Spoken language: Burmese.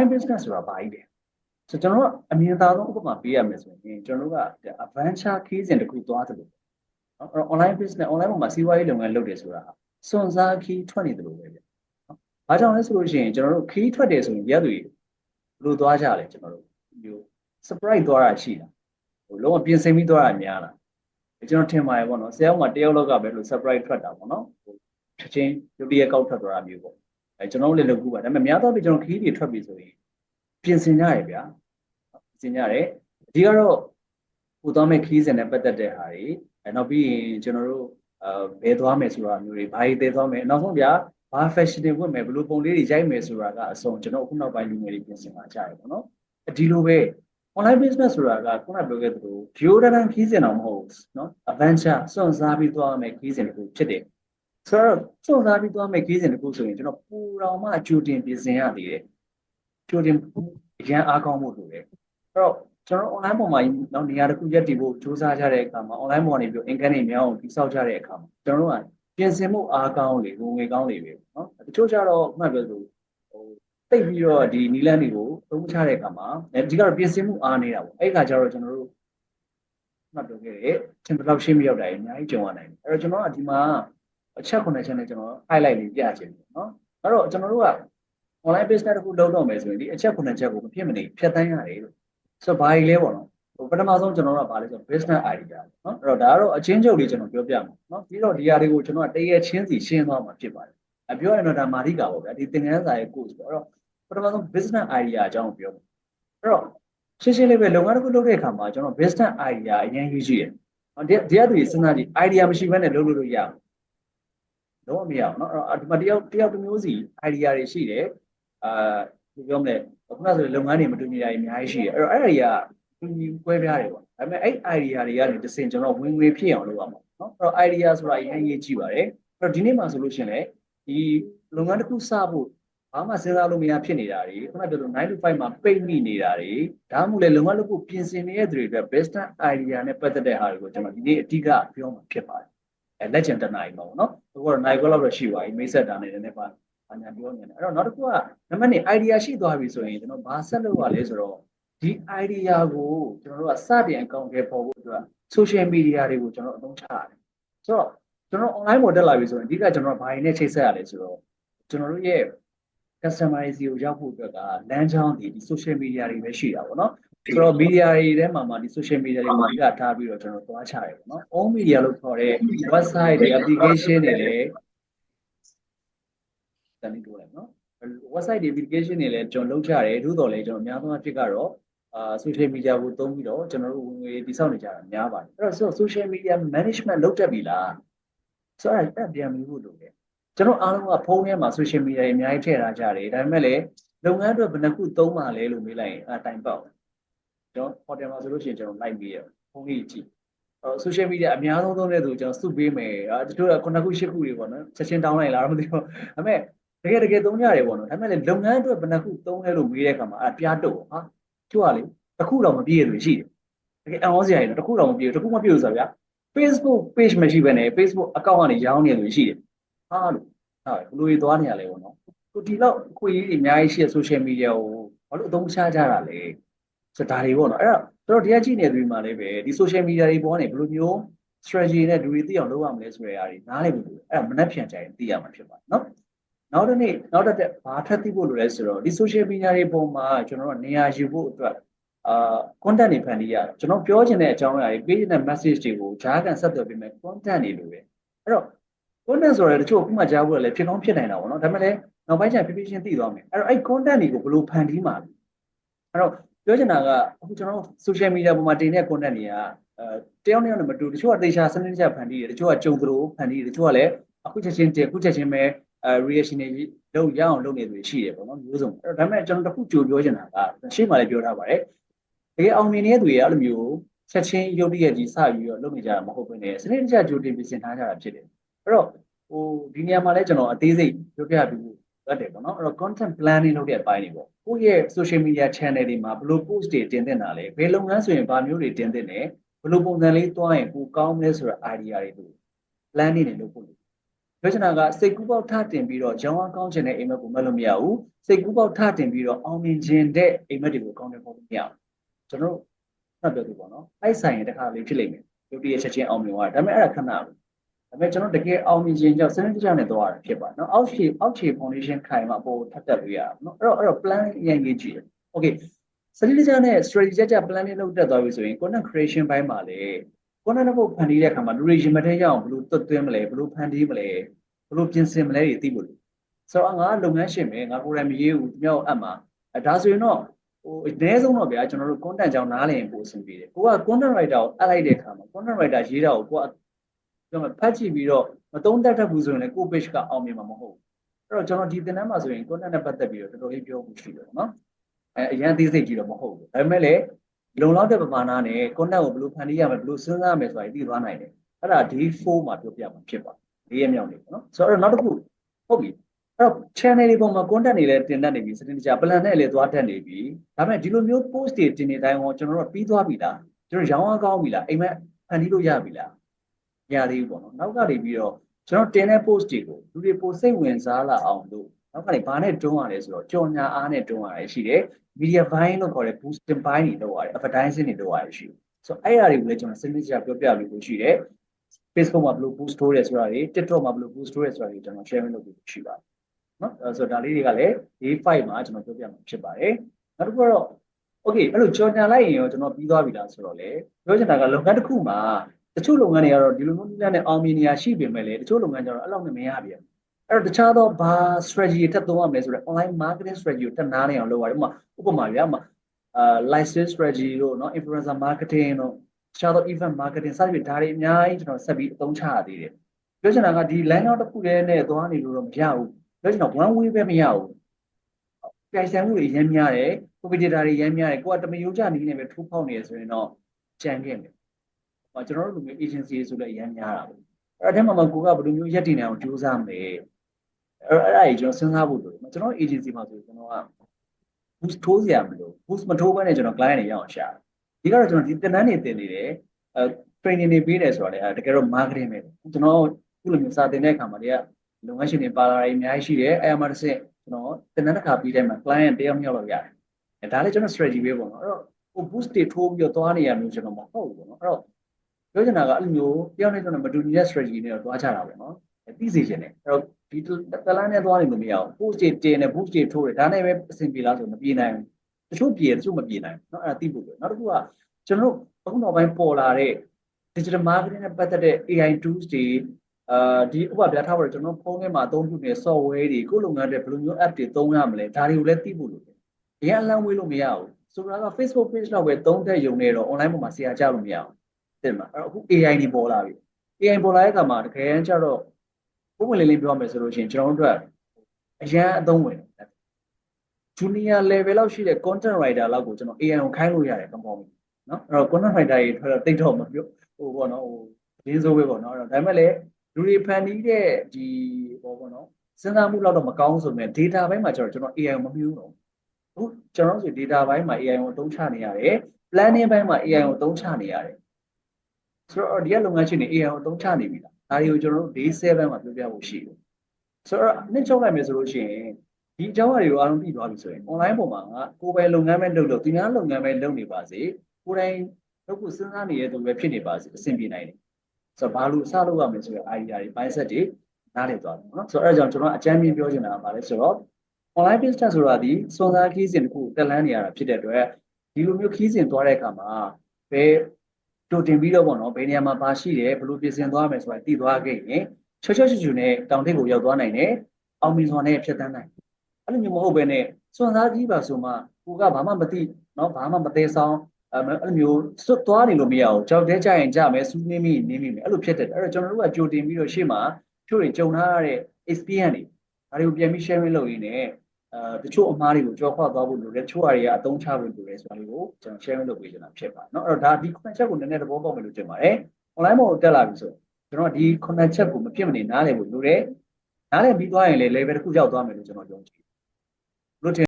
online business ဆိုတာဘာကြီးလဲဆိုတော့ကျွန်တော်ကအမြင်သာဆုံးဥပမာပေးရမယ်ဆိုရင်ကျွန်တော်တို့က adventure ခီးစဉ်တစ်ခုသွားတယ်လို့နော်အဲ့တော့ online business online ပေါ်မှာစီးပွားရေးလုပ်ငန်းလုပ်တယ်ဆိုတာစွန့်စားခီးထွက်နေတယ်လို့ပဲဗျနော်ဘာကြောင့်လဲဆိုလို့ရှိရင်ကျွန်တော်တို့ခီးထွက်တယ်ဆိုရင်ရက်တွေဘယ်လိုသွားကြလဲကျွန်တော်တို့မျိုး surprise သွားတာရှိတာဟိုလုံးဝပြင်ဆင်ပြီးသွားတာများလားကျွန်တော်ထင်ပါတယ်ပေါ့နော်ဆရာကတယောက်လောက်ကပဲလို့ surprise ထွက်တာပေါ့နော်ဟိုချက်ချင်းရုပ်တရက်ကောက်ထွက်သွားတာမျိုးပေါ့ အဲကျွန်တော်တို့လည်းလုပ်ခုပါဒါပေမဲ့များသောအားဖြင့်ကျွန်တော်ခီးတွေထွက်ပြီဆိုရင်ပြင်ဆင်ကြရဗျာပြင်ဆင်ကြရတယ်အဓိကတော့ဟိုသွားမဲ့ခီးစဉ်နဲ့ပတ်သက်တဲ့ဟာတွေအဲနောက်ပြီးရင်ကျွန်တော်တို့အဲဘယ်သွားမယ်ဆိုတာမျိုးတွေဘာတွေတည်သွားမယ်နောက်ဆုံးဗျာဘာ fashion တွေဝတ်မယ်ဘယ်လိုပုံလေးတွေရိုက်မယ်ဆိုတာကအဆုံးကျွန်တော်အခုနောက်ပိုင်းလူငယ်တွေပြင်ဆင်လာကြရပေါ့နော်ဒီလိုပဲ online business ဆိုတာကခုနပြောခဲ့သလို deodorant ခီးစဉ်တော့မဟုတ်ဘူးเนาะ adventure စွန့်စားပြီးသွားမယ်ခီးစဉ်တစ်ခုဖြစ်တယ် ဆိုတော့စွန့်စားပြီးသွားမယ်ခီးစဉ်တစ်ခုဆိုရင်ကျွန်တော်ပူတော်မှအကျိုးတင်ပြင်ဆင်ရသေးတယ်ကျိုးတင်အရန်အားကောင်းမှုလိုတယ်အဲ့တော့ကျွန်တော် online ပေါ်မှာနောက်နေရာတစ်ခုရက်တည်ဖို့စူးစမ်းကြတဲ့အခါမှာ online ပေါ်ကနေပြီး income တွေများအောင်တိစောက်ကြတဲ့အခါမှာကျွန်တော်တို့ကပြင်ဆင်မှုအားကောင်းလေငွေကောင်းလေပဲเนาะတချို့ကျတော့မှတ်ပြောလို့ဟိုတိတ်ပြီးတော့ဒီနီလန်းတွေကိုသုံးချတဲ့အခါမှာဒီကတော့ပြင်ဆင်မှုအားနေတာပေါ့အဲ့ခါကျတော့ကျွန်တော်တို့မှတ်ပြောခဲ့တယ်သင်ဘယ်လောက်ရှင်းမရောက်တာအများကြီးကြုံရနိုင်တယ်အဲ့တော့ကျွန်တော်ကဒီမှာ အချက်ခုနှစ်ချက်နဲ့ကျွန်တော် highlight လေးပြချင်တယ်เนาะအဲ့တော့ကျွန်တော်တို့က online business တစ်ခုလုပ်တော့မယ်ဆိုရင်ဒီအချက်ခုနှစ်ချက်ကိုမဖြစ်မနေဖြတ်တန်းရတယ်လို့ဆိုတော့ဘာကြီးလဲပေါ့နော်ဟိုပထမဆုံးကျွန်တော်တို့ကဘာလဲဆိုတော့ business idea เนาะအဲ့တော့ဒါကတော့အချင်းချုပ်လေးကျွန်တော်ပြောပြမှာเนาะပြီးတော့ဒီຢာတွေကိုကျွန်တော်ကတရချင်းစီရှင်းသွားမှာဖြစ်ပါတယ်အပြောရင်တော့ဒါမာရိကာပေါ့ဗျာဒီသင်ခန်းစာရဲ့ course ပေါ့အဲ့တော့ပထမဆုံး business idea အကြောင်းပြောမှာအဲ့တော့ရှင်းရှင်းလေးပဲလုပ်ငန်းတစ်ခုလုပ်တဲ့အခါမှာကျွန်တော် business idea အရင်ယူကြည့်တယ်ဒီဒီအတူစဉ်းစားကြည့် idea မရှိဘဲနဲ့လုပ်လို့လို့ရအောင် လုံးဝမရအောင်နော်အဲ့တော့ဒီမှာတယောက်တယောက်တစ်မျိုးစီ idea တွေရှိတယ်အာဘယ်ပြောမလဲခုနဆိုလုပ်ငန်းတွေမတူညီတာတွေအများကြီးရှိတယ်အဲ့တော့အဲ့ဒါတွေကတူညီကွဲပြားတယ်ပေါ့ဒါပေမဲ့အဲ့ idea တွေကနေတစ်စင်ကျွန်တော်ဝင်ငွေဖြစ်အောင်လုပ်ရမှာနော်အဲ့တော့ idea ဆိုတာရန်ရေးကြည့်ပါတယ်အဲ့တော့ဒီနေ့မှာဆိုလို့ရှင်လေဒီလုပ်ငန်းတစ်ခုစဖို့ဘာမှစဉ်းစားလို့မရဖြစ်နေတာတွေခုနပြောလို့9 to 5မှာပိတ်မိနေတာတွေဒါမှမဟုတ်လေလုပ်ငန်းလုပ်ဖို့ပြင်ဆင်နေတဲ့သူတွေအတွက် best idea နဲ့ပတ်သက်တဲ့ဟာတွေကိုကျွန်တော်ဒီနေ့အဓိကပြောမှာဖြစ်ပါတယ် အဲလက်ကျန်တနာရီမှာပေါ့နော်ဘုရားနိုင်ခွက်လောက်တော့ရှိပါပြီမိတ်ဆက်တာနေတယ်နဲ့ပါအညာပြောနေတယ်အဲ့တော့နောက်တစ်ခုကနံပါတ်1 idea ရှိသွားပြီဆိုရင်ကျွန်တော်ဘာဆက်လုပ်ရလဲဆိုတော့ဒီ idea ကိုကျွန်တော်တို့ကစတင်အကောင့်ထဲပေါ်ဖို့အတွက် social media တွေကိုကျွန်တော်အသုံးချရတယ်ဆိုတော့ကျွန်တော် online ပေါ်တက်လာပြီဆိုရင်အဓိကကျွန်တော်ဘာရင်းနဲ့ချိတ်ဆက်ရလဲဆိုတော့ကျွန်တော်တို့ရဲ့ customer စီကိုရောက်ဖို့အတွက်ကလမ်းကြောင်းဒီ social media တွေပဲရှိတာပေါ့နော် ဆိုတော့ media တွေထဲမှာမှဒီ social media တွေကိုအဓိကထားပြီးတော့ကျွန်တော်သွားချရတယ်ပေါ့နော် all media လို့ခေါ်တဲ့ website တွေ application တွေလည်းတန်ပြီးပြောလိုက်နော် website တွေ application တွေလည်းကျွန်တော်လုပ်ကြရတယ်သို့တော်လည်းကျွန်တော်အများဆုံးအဖြစ်ကတော့အာ social media ကိုသုံးပြီးတော့ကျွန်တော်တို့ဝင်ငွေတိစောက်နေကြတာများပါတယ်အဲ့တော့ social media management လုပ်တတ်ပြီလားဆိုတော့အဲ့ပြန်ပြီးဖို့လိုတယ်ကျွန်တော်အားလုံးကဖုန်းထဲမှာ social media တွေအများကြီးထည့်ထားကြတယ်ဒါပေမဲ့လည်းလုပ်ငန်းအတွက်ဘယ်နှခုသုံးပါလဲလို့မေးလိုက်ရင်အတိုင်ပေါက် ကျွန်တော် hotel မှာဆိုလို့ရှိရင်ကျွန်တော် live ပြီးရဖုန်းကြီးကြည့်အဲ social media အများဆုံးသုံးတဲ့သူကျွန်တော်စုပေးမယ်အဲတချို့ကခုနှစ်ခုရှစ်ခုတွေပေါ့နော်ချက်ချင်းတောင်းလိုက်လားတော့မသိဘူးဒါပေမဲ့တကယ်တကယ်သုံးကြရတယ်ပေါ့နော်ဒါပေမဲ့လည်းလုပ်ငန်းအတွက်ဘယ်နှခုသုံးလဲလို့မေးတဲ့အခါမှာအဲပြားတုတ်ဟာကျို့ကလေတစ်ခုတော့မပြည့်ရလို့ရှိတယ်တကယ်အံ့ဩစရာတွေတစ်ခုတော့မပြည့်ဘူးတစ်ခုမပြည့်ဘူးဆိုတော့ဗျာ Facebook page မရှိဘဲနဲ့ Facebook account ကနေရောင်းနေလို့ရှိတယ်ဟာလို့ဟာဘလို့ရသွားနေရလဲပေါ့နော်ကိုဒီလောက်အခွင့်အရေးတွေအများကြီးရှိတဲ့ social media ကိုဘာလို့အသုံးချကြတာလဲ ဆိုတော့ဒါတွေပေါ့နော်အဲ့တော့တို့တရားကြည့်နေသူတွေမှာလည်းပဲဒီ social media တွေပေါ်နေဘယ်လိုမျိုး strategy နဲ့လူတွေသိအောင်လုပ်ရမလဲဆိုတဲ့အရာတွေနားလည်ဖို့လိုအဲ့ဒါမနှက်ဖြန်ကြရင်သိရမှာဖြစ်ပါတယ်နော်နောက်တစ်နေ့နောက်တစ်တက်ဘာထပ်သိဖို့လိုလဲဆိုတော့ဒီ social media တွေပေါ်မှာကျွန်တော်တို့နေရာယူဖို့အတွက်အာ content တွေဖန်တီးရတယ်ကျွန်တော်ပြောချင်တဲ့အကြောင်းအရာတွေ page နဲ့ message တွေကိုဂျားကန်ဆက်သွယ်ပေးမယ် content တွေလိုပဲအဲ့တော့ content ဆိုရတဲ့တချို့အခုမှကြားဖို့လည်းဖြစ်ကောင်းဖြစ်နိုင်တာပေါ့နော်ဒါပေမဲ့လည်းနောက်ပိုင်းကျဖြည်းဖြည်းချင်းသိသွားမယ်အဲ့တော့အဲ့ content တွေကိုဘယ်လိုဖန်တီးမှာလဲအဲ့တော့ ပြောချင်တာကအခုကျွန်တော် social media ပေါ်မှာတင်တဲ့ content တွေကအဲတယောက်နဲ့မတူတချို့ကသေချာစနစ်တကျဖန်တီးတယ်တချို့ကကြုံသလိုဖန်တီးတယ်တချို့ကလည်းအခုချက်ချင်းတင်အခုချက်ချင်းပဲအဲ reaction တွေလုပ်ရအောင်လုပ်နေသူရှိတယ်ပေါ့နော်မျိုးစုံအဲ့တော့ဒါပေမဲ့ကျွန်တော်တခုကြိုပြောချင်တာကရှေ့မှာလည်းပြောထားပါတယ်တကယ်အောင်မြင်နေတဲ့သူတွေအဲ့လိုမျိုးချက်ချင်းရုပ်တရက်ကြီးစပြီးတော့လုပ်နေကြတာမဟုတ်ဘဲနဲ့စနစ်တကျကြိုတင်ပြင်ဆင်ထားကြတာဖြစ်တယ်အဲ့တော့ဟိုဒီနေရာမှာလည်းကျွန်တော်အသေးစိတ်ပြောပြပြီး တတ်တယ်ပေါ့နော်အဲ့တော့ content planning လုပ်တဲ့အပိုင်းတွေပေါ့ကိုယ့်ရဲ့ social media channel တွေမှာဘယ်လို post တွေတင်သင့်တာလဲဘယ်လုပ်ငန်းဆိုရင်ဘာမျိုးတွေတင်သင့်တယ်ဘယ်လိုပုံစံလေးတွားရင်ပိုကောင်းမလဲဆိုတဲ့ idea တွေကို planning တွေလုပ်ဖို့လိုပြောချင်တာကစိတ်ကူးပေါက်ထတင်ပြီးတော့ရောင်းအောင်ကောင်းချင်တဲ့အိမ်မက်ကိုမက်လို့မရဘူးစိတ်ကူးပေါက်ထတင်ပြီးတော့အောင်မြင်ခြင်းတဲ့အိမ်မက်တွေကိုကောင်းတယ်ပေါ်လို့မရဘူးကျွန်တော်တို့မှတ်ပြောသူပေါ့နော်အဲ့ဆိုင်ရင်တစ်ခါလေးဖြစ်လိမ့်မယ်ရုပ်တရက်ချက်ချင်းအောင်မြင်သွားတယ်ဒါပေမဲ့အဲ့ဒါခဏပဲ ဒါပေမဲ့ကျွန်တော်တကယ်အောင်မြင်ခြင်းကြောင့်စနစ်တကျနဲ့သွားရတာဖြစ်ပါတယ်နော်အောက်ခြေအောက်ခြေ foundation ခိုင်မှာအပေါ်ထပ်တက်လို့ရတာနော်အဲ့တော့အဲ့တော့ plan အရင်ကြီးကြည့်တယ် okay စနစ်တကျနဲ့ strategy ကြကြ plan လေးလုပ်တက်သွားပြီဆိုရင် content creation ဘိုင်းမှာလေ content တစ်ပုတ်ဖန်တီးတဲ့အခါမှာလူတွေရင်မထဲရအောင်ဘယ်လိုသွတ်သွင်းမလဲဘယ်လိုဖန်တီးမလဲဘယ်လိုပြင်ဆင်မလဲတွေသိဖို့လိုဆိုတော့ငါကလုပ်ငန်းရှင်ပဲငါကိုယ်တိုင်မရေးဘူးသူများကိုအပ်မှာအဲဒါဆိုရင်တော့ဟိုအနည်းဆုံးတော့ဗျာကျွန်တော်တို့ content ကြောင့်နားလည်ရင်ပိုအဆင်ပြေတယ်ကိုက content writer ကိုအပ်လိုက်တဲ့အခါမှာ content writer ရေးတာကိုကိုက ပြောမယ်ဖတ်ကြည့်ပြီးတော့မသုံးတတ်တတ်ဘူးဆိုရင်လည်းကို page ကအောင်မြင်မှာမဟုတ်ဘူးအဲ့တော့ကျွန်တော်ဒီသင်တန်းမှာဆိုရင် content နဲ့ပတ်သက်ပြီးတော့တော်တော်လေးပြောဖို့ရှိတယ်နော်အဲအရင်အသေးစိတ်ကြည့်တော့မဟုတ်ဘူးဒါပေမဲ့လည်းလုံလောက်တဲ့ပမာဏနဲ့ content ကိုဘယ်လိုဖန်တီးရမလဲဘယ်လိုစဉ်းစားရမလဲဆိုတာသိသွားနိုင်တယ်အဲ့ဒါ D4 မှာပြောပြမှာဖြစ်ပါတယ်၄ရက်မြောက်နေပေါ့နော်ဆိုတော့နောက်တစ်ခုဟုတ်ပြီအဲ့တော့ channel တွေပေါ်မှာ content တွေလည်းတင်တတ်နေပြီစတင်တကြ plan နဲ့လည်းသွားတတ်နေပြီဒါပေမဲ့ဒီလိုမျိုး post တွေတင်နေတိုင်းဟောကျွန်တော်တို့ပြီးသွားပြီလားကျွန်တော်ရောင်းအောင်ကောင်းပြီလားအိမ်မက်ဖန်တီးလို့ရပြီလား မရသေးဘူးပေါ့နော်နောက်ကနေပြီးတော့ကျွန်တော်တင်တဲ့ post တွေကိုလူတွေပိုစိတ်ဝင်စားလာအောင်လို့နောက်ကနေဘာနဲ့တွန်းရတယ်ဆိုတော့ကြော်ညာအားနဲ့တွန်းရတယ်ရှိတယ် media buying လို့ခေါ်တဲ့ boosting buying တွေလုပ်ရတယ် advertising တွေလုပ်ရတယ်ရှိတယ်ဆိုတော့အဲ့အရာတွေကိုလည်းကျွန်တော်စနစ်တကျပြောပြလို့လို့ရှိတယ် Facebook မှာဘယ်လို boost ထိုးရဲဆိုတာတွေ TikTok မှာဘယ်လို boost ထိုးရဲဆိုတာတွေကျွန်တော် share လုပ်ပြီးရှိပါတယ်နော်အဲဆိုတော့ဒါလေးတွေကလည်း day 5မှာကျွန်တော်ပြောပြမှာဖြစ်ပါတယ်နောက်တစ်ခုကတော့ okay အဲ့လိုကြော်ညာလိုက်ရင်ရောကျွန်တော်ပြီးသွားပြီလားဆိုတော့လေပြောချင်တာကလုပ်ငန်းတစ်ခုမှာ တချို့လုပ်ငန်းတွေကတော့ဒီလိုမျိုးနည်းနဲ့အောင်မြင်နေရရှိပေမဲ့လေတချို့လုပ်ငန်းကျတော့အဲ့လောက်နဲ့မရပြန် အဲ့တော့တခြားသောဘာ strategy ထပ်သုံးရမလဲဆိုတော့ online marketing strategy ကိုထပ်နားနေအောင်လုပ်ရတယ်ဥပမာဥပမာဗျာဥပမာအာ license strategy တို့เนาะ influencer marketing တို့တခြားသော event marketing စသဖြင့်ဒါတွေအများကြီးကျွန်တော်ဆက်ပြီးအသုံးချရသေးတယ်ပြောချင်တာကဒီ line out တစ်ခုတည်းနဲ့သွားနေလို့တော့မရဘူးပြောချင်တာ one way ပဲမရဘူးပြိုင်ဆိုင်မှုတွေရမ်းများတယ် competitor တွေရမ်းများတယ်ကိုကတမယိုးကြနေနေပဲထိုးဖောက်နေရဆိုရင်တော့ကြံခဲ့မယ်ဟော ကျွန်တော်တို့လူမျိုး agency ဆိုလည်းရမ်းများတာပဲအဲ့ဒါထဲမှာမှကိုကဘယ်လိုမျိုးရက်တည်နေအောင်ကြိုးစားမလဲအဲ့အဲ့ဒါကြီးကျွန်တော်စဉ်းစားဖို့လိုတယ်ကျွန်တော် agency မှာဆိုကျွန်တော်က boost ထိုးစရာမလို boost မထိုးဘဲနဲ့ကျွန်တော် client တွေရအောင်ရှာဒီကတော့ကျွန်တော်ဒီတင်တန်းတွေတင်နေတယ်အဲ training တွေပေးတယ်ဆိုတော့လေအဲတကယ်တော့ marketing ပဲကျွန်တော်ခုလိုမျိုးစာတင်တဲ့အခါမှာတည်းကလုပ်ငန်းရှင်တွေပါလာတွေအများကြီးရှိတယ်အဲမှာတစ်ဆင့်ကျွန်တော်တင်တန်းတစ်ခါပြီးတဲ့မှာ client တယောက်နှစ်ယောက်လောက်ရတယ်အဲဒါလည်းကျွန်တော် strategy ပဲပေါ့နော်အဲ့တော့ဟို boost တွေထိုးပြီးတော့သွားနေရမျိုးကျွန်တော်မဟုတ်ဘူးပေါ့နော်အဲ့တော့ ပြောချင်တာကအဲ့လိုမျိုးတယောက်နဲ့ကျွန်တော်မတူညီတဲ့ strategy နဲ့တော့သွားကြတာပေါ့နော်သိစေချင်တယ်အဲ့တော့ဒီတလန်းနဲ့သွားနေလို့မရဘူး post တွေတင်တယ် boost တွေထိုးတယ်ဒါနဲ့ပဲအဆင်ပြေလားဆိုမပြေနိုင်ဘူးတချို့ပြေတချို့မပြေနိုင်ဘူးเนาะအဲ့ဒါသိဖို့ပဲနောက်တစ်ခုကကျွန်တော်တို့အခုနောက်ပိုင်းပေါ်လာတဲ့ digital marketing နဲ့ပတ်သက်တဲ့ AI tools တွေအာဒီဥပမာပြထားပါတော့ကျွန်တော်ဖုန်းထဲမှာအသုံးပြုနေတဲ့ software တွေကိုယ့်လုပ်ငန်းတွေဘယ်လိုမျိုး app တွေသုံးရမလဲဒါတွေကိုလည်းသိဖို့လိုတယ်အရင်အလံဝေးလို့မရဘူးဆိုတော့က Facebook page တော့ပဲသုံးတဲ့ယုံနေတော့ online ပေါ်မှာဆရာကြလို့မရဘူး တင်မှာအဲ့တော့အခု AI တွေပေါ်လာပြီ AI ပေါ်လာတဲ့အခါမှာတကယ်ကျတော့ပုံမှန်လေးလေးပြောမယ်ဆိုလို့ရှိရင်ကျွန်တော်တို့အတွက်အရန်အသုံးဝင်တယ် junior level လောက်ရှိတဲ့ content writer လောက်ကိုကျွန်တော် AI ကိုခိုင်းလို့ရတယ်ကောင်းကောင်းပြီနော်အဲ့တော့ content writer တွေထွက်တော့တိတ်တော့မပြောဟိုပေါ့နော်ဟိုရင်းစိုးပဲပေါ့နော်အဲ့တော့ဒါပေမဲ့လည်းလူတွေဖန်တီးတဲ့ဒီဟောပေါ့နော်စဉ်းစားမှုလောက်တော့မကောင်းဆိုပေမဲ့ data ဘိုင်းမှာကျတော့ကျွန်တော် AI ကိုမမြူးတော့ဘူးကျွန်တော်ဆို data ဘိုင်းမှာ AI ကိုအသုံးချနေရတယ် planning ဘိုင်းမှာ AI ကိုအသုံးချနေရတယ် ဆိုတော့ဒီကလုပ်ငန်းရှင်တွေ AI ကိုအသုံးချနေပြီလားဒါတွေကိုကျွန်တော်တို့ day 7မှာပြောပြဖို့ရှိတယ်ဆိုတော့နှစ်ချုပ်လိုက်မယ်ဆိုလို့ရှိရင်ဒီအကြောင်းအရာတွေကိုအားလုံးသိသွားပြီဆိုရင် online ပေါ်မှာငါကိုယ်ပိုင်လုပ်ငန်းပဲလုပ်လို့သူများလုပ်ငန်းပဲလုပ်နေပါစေကိုယ်တိုင်လုပ်ဖို့စဉ်းစားနေတဲ့သူပဲဖြစ်နေပါစေအဆင်ပြေနိုင်တယ်ဆိုတော့ဘာလို့စလုပ်ရမလဲဆိုတဲ့ idea တွေ mindset တွေနားလည်သွားတယ်နော်ဆိုတော့အဲဒါကြောင့်ကျွန်တော်အကြမ်းပြင်းပြောချင်တာကဘာလဲဆိုတော့ online business ဆိုတာဒီစွန်စားခီးစဉ်တစ်ခုတက်လန်းနေရတာဖြစ်တဲ့အတွက်ဒီလိုမျိုးခီးစဉ်သွားတဲ့အခါမှာဘယ် တိုတင်ပြီးတော့ပေါ့နော်ဘယ်နေရာမှာပါရှိတယ်ဘယ်လိုပြင်ဆင်သွားမယ်ဆိုတာသိသွားခဲ့ရင်ချွတ်ချွတ်ချွတ်ချွတ်နဲ့တောင်ထိပ်ကိုရောက်သွားနိုင်တယ်အောင်မြင်စွာနဲ့ဖြတ်တန်းနိုင်အဲ့လိုမျိုးမဟုတ်ဘဲနဲ့စွန်စားကြီးပါဆိုမှကိုကဘာမှမသိနော်ဘာမှမသေးဆောင်အဲ့လိုမျိုးစွတ်သွားနေလို့မရဘူးကြောက်တဲ့ကြရင်ကြမယ်စူးနေမိနေမိမယ်အဲ့လိုဖြစ်တယ်အဲ့တော့ကျွန်တော်တို့ကကြိုတင်ပြီးတော့ရှေ့မှာချို့တွေကြုံထားရတဲ့ experience တွေဒါတွေကိုပြန်ပြီး sharing လုပ်ရင်းနဲ့ အဲတချို့အမားတွေကိုကြောခွသွားဖို့လိုတယ်တချို့အရာတွေကအသုံးချဖို့လိုတယ်ဆိုတာလေးကိုကျွန်တော် sharing လုပ်ပေးချင်တာဖြစ်ပါတယ်เนาะအဲ့တော့ဒါဒီ content ချက်ကိုနည်းနည်းသဘောပေါက်မယ်လို့ထင်ပါတယ် online ပေါ်တက်လာပြီဆိုကျွန်တော်ဒီ content ချက်ကိုမဖြစ်မနေနားလည်ဖို့လိုတယ်နားလည်ပြီးသွားရင်လည်း level တစ်ခုရောက်သွားမယ်လို့ကျွန်တော်ယုံကြည်